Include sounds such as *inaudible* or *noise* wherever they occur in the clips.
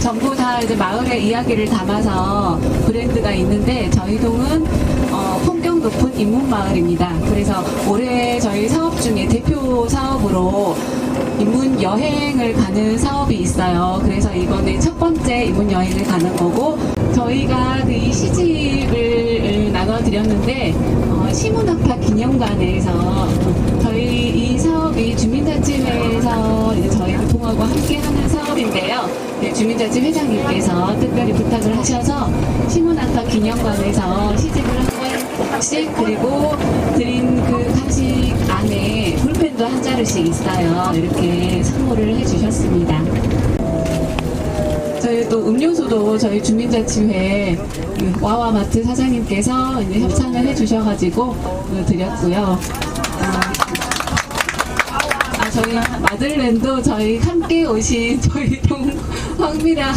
전부 다 이제 마을의 이야기를 담아서 브랜드가 있는데 저희 동은 어, 품격 높은 인문 마을입니다. 그래서 올해 저희 사업 중에 대표 사업으로 인문 여행을 가는 사업이 있어요. 그래서 이번에 첫 번째 인문 여행을 가는 거고 저희가 그 이 시집을 나눠드렸는데 어, 시문학파 기념관에서 저희 이 사업이 주민자치회에서 저희 교통하고 함께하는 사업인데요. 네, 주민자치 회장님께서 특별히 부탁을 하셔서 시문학파 기념관에서 시집을 한 번씩 그리고 드린 그 간식 안에 볼펜도 한 자루씩 있어요. 이렇게 선물을 해주셨습니다. 저희 또 음료수도 저희 주민자치회 그 와와마트 사장님께서 협찬을 해주셔가지고 어, 드렸고요. 저희 마들렌도 저희 함께 오신 저희 동 황미라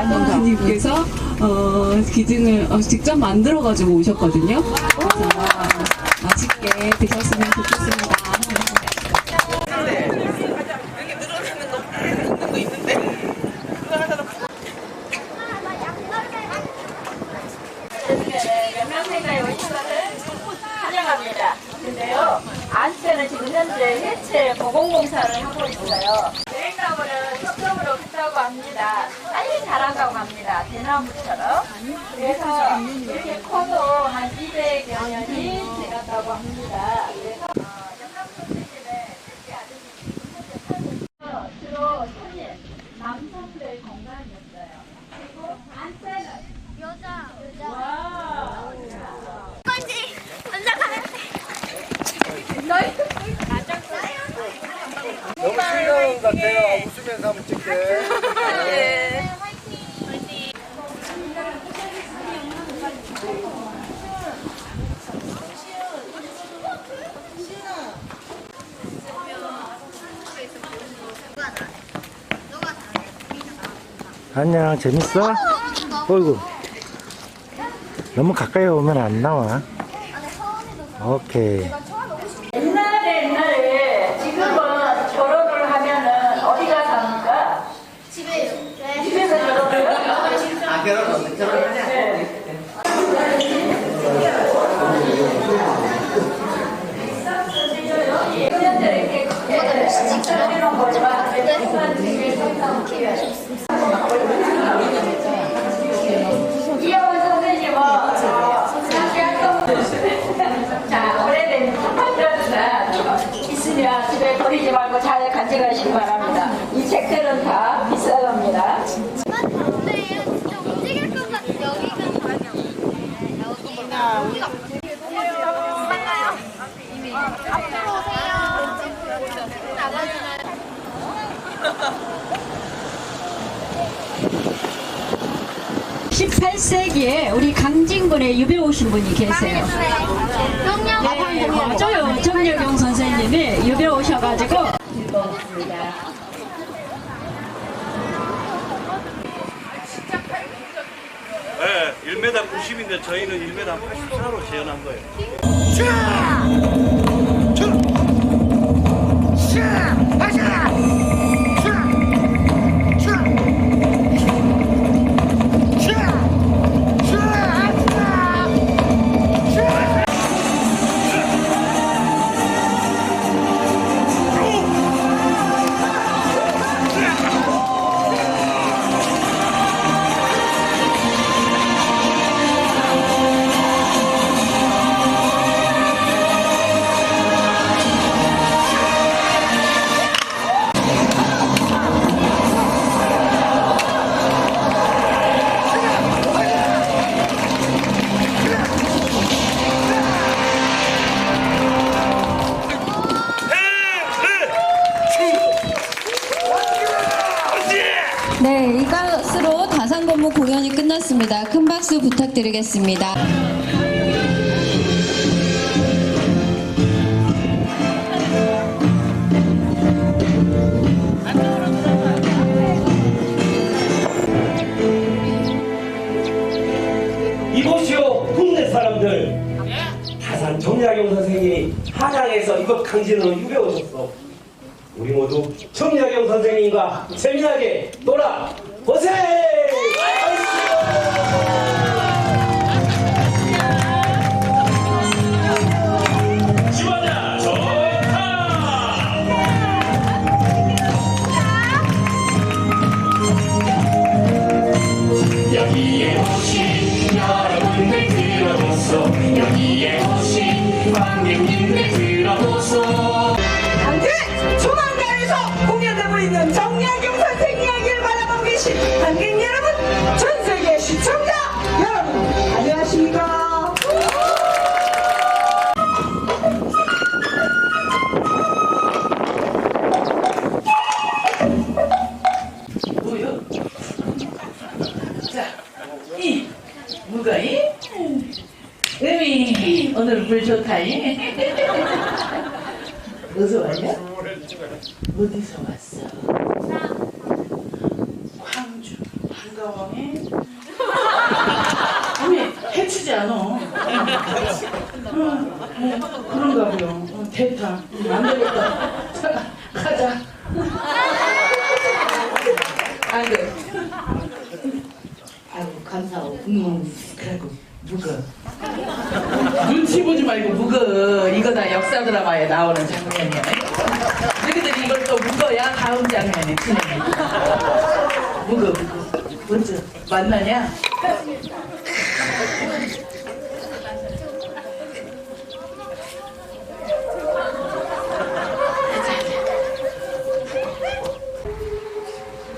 어머님께서 어, 기증을 어, 직접 만들어 가지고 오셨거든요. 그래서 맛있게 드셨으면 좋겠습니다. 연명회가 여기서는 환영합니다. 안테는 지금 현재 해체 보건공사를 하고 있어요. 대행나무는 협정으로 붙다고 합니다. 빨리 자란다고 합니다. 대나무처럼. 그래서 이렇게 커도 한 200여 년이 지났다고 합니다. 그래서 어, 주로 손님, 남성들 공간이었어요. 그리고 안테는 여자 여자 와. 건지 혼자 가면 너무 실감 같아요. 웃으면서 한번 찍게. 안녕 재밌어? 어이구 너무 가까이 오면 안 나와 오케이 옛날에 옛날에 지금은 결혼을 하면은 어디가 삽니까? 집에요. 네. 집에서 결혼해요? 아, 결혼, 결혼하냐? 네. 현재 이렇게 직접 해놓은 거지만 일단 집에 항상 이영원 선생님은 자 오래된 파트너가 있으면 집에 버리지 말고 잘 간직하시기 바랍니다. 이 책들은 다 비싸답니다. 근데 얘 진짜 움직일 것 같아. 여기가 방이 없네. 여기가 여기가 뭔가요? 앞으로 오세요. 나가주나요? 18세기에 우리 강진군에 유배 오신 분이 계세요. 명령 네, 저요 정려경 선생님이 유배 오셔가지고 네, 1m 90인데 저희는 1m 84로 재현한 거예요. 끝났습니다. 큰 박수 부탁드리겠습니다. 이곳이요 국내 사람들 다산 정약용 선생님이 한양에서 이곳 강진으로 유배 오셨어 우리 모두 청약용 선생님과 재미나게 놀아 보세! 지 오늘 물 좋다이 어디서 왔냐? 어디서 왔어? 광주. 반가워해 어미 해치지 않아. 어, 어, 그런가 보요 어, 대타 응, 안 되겠다. 자, 가자. 아이고. 아이고 감사하고 음, 그래고 묵어 보지 말고 묵어. 이거 다 역사 드라마에 나오는 장면이야. 너희들이 이걸 또 묵어야 다음 장면에 진행해 묵어 묵어. 먼저 만나냐?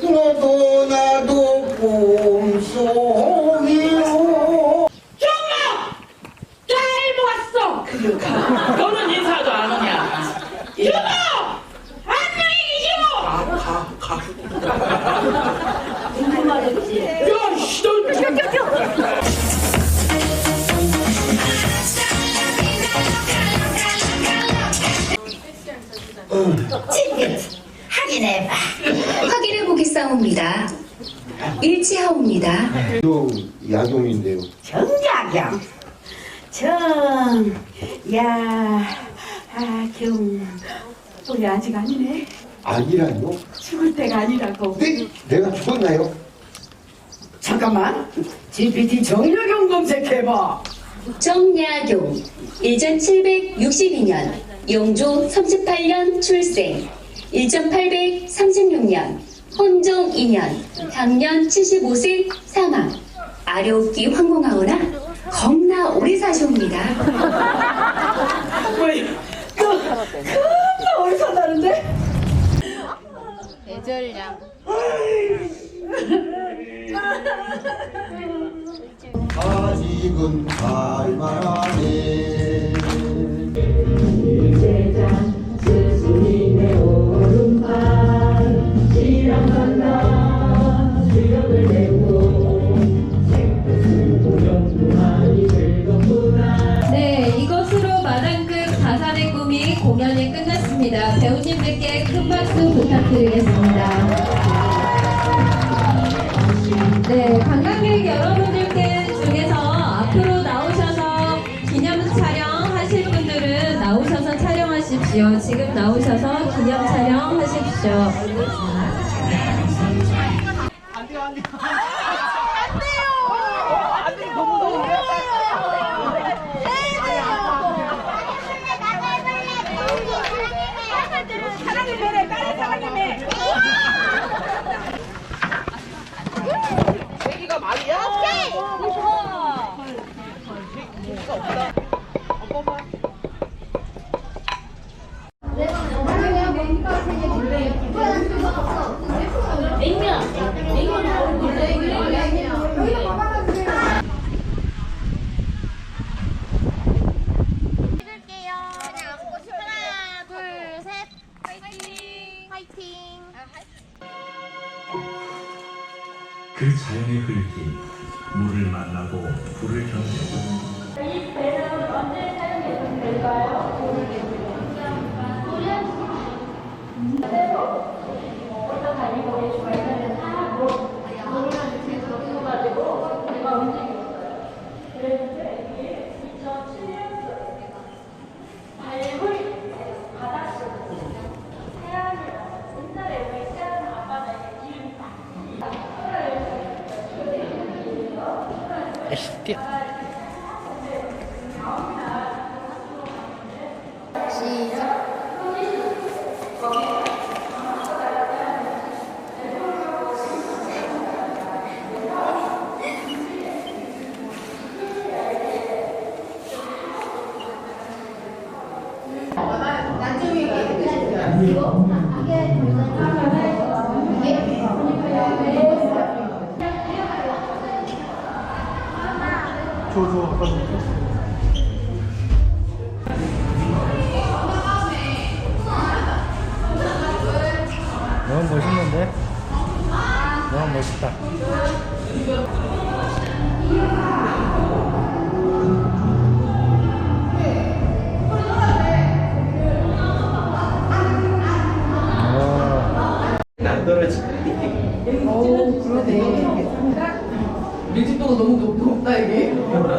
너도 나도 봄송이요 잘 모았어 그려 가 너는 인사도 안 오냐 이거 안녕히 계시오 너 확인해봐. 확인해 보겠사옵니다. 일치하옵니다. 또 야동인데요 정약용. 정, 야, 아, 경. 우리 아직 아니네. 아니라뇨? 죽을 때가 아니라고. 네? 내가 죽었나요? 잠깐만. GPT 정약용 검색해봐. 정야경 1762년 영조 38년 출생 1836년 헌종 2년 향년 75세 사망 아래옵기 황공하오나 겁나 오래 사시옵니다. *laughs* 왜? 그, 그, 오래 산다는데? 아직 촬영하십시오. 还。 너무 멋있는데? 너무 멋있다. 어, 안 떨어지. 오, 그러네. 밀집도가 너무 높, 높다, 이게. *laughs*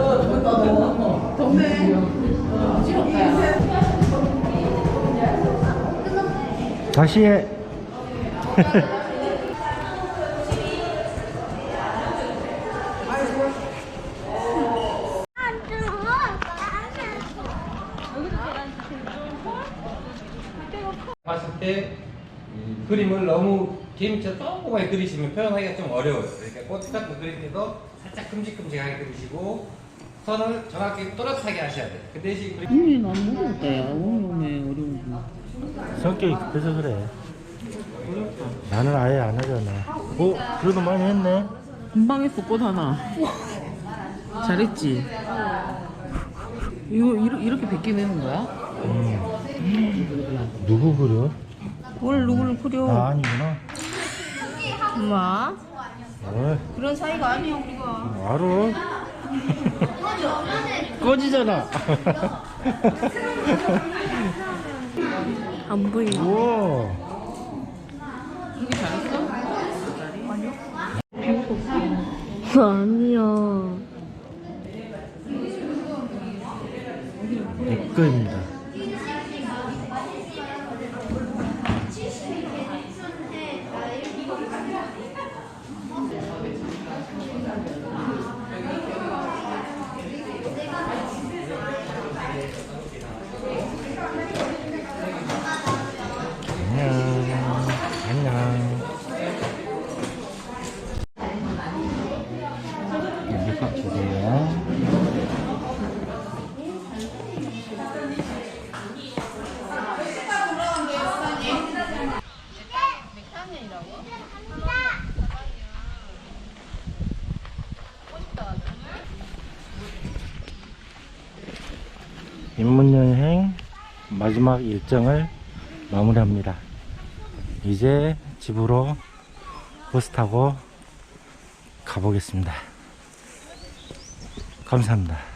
다시 해. 봤을 때 이 그림을 너무 개미처럼 조그맣게 그리시면 표현하기가 좀 어려워요. 그러니까 꽃 같은 그릴 때도 살짝 큼직큼직하게 그리시고 선을 정확히 또렷하게 하셔야 돼요. 그 대신 그림 언니, 난 모르겠다, 야. 어려우네, 어려운 거. 성격이 급해서 그래. 나는 아예 안 하잖아. 어? 그래도 많이 했네. 금방 했어, 꽃 하나. 잘했지? 이거, 이러, 이렇게 베끼 내는 거야? 누구 그려? 뭘 누구를 그려? 아, 아니구나. 엄마. 어, 그런 사이가 아니야, 우리가. 알아. 꺼지잖아. *laughs* 안 보이네. 우와. *laughs* 아니야. 내 거입니다. 입문여행 마지막 일정을 마무리합니다. 이제 집으로 버스 타고 가보겠습니다. 감사합니다.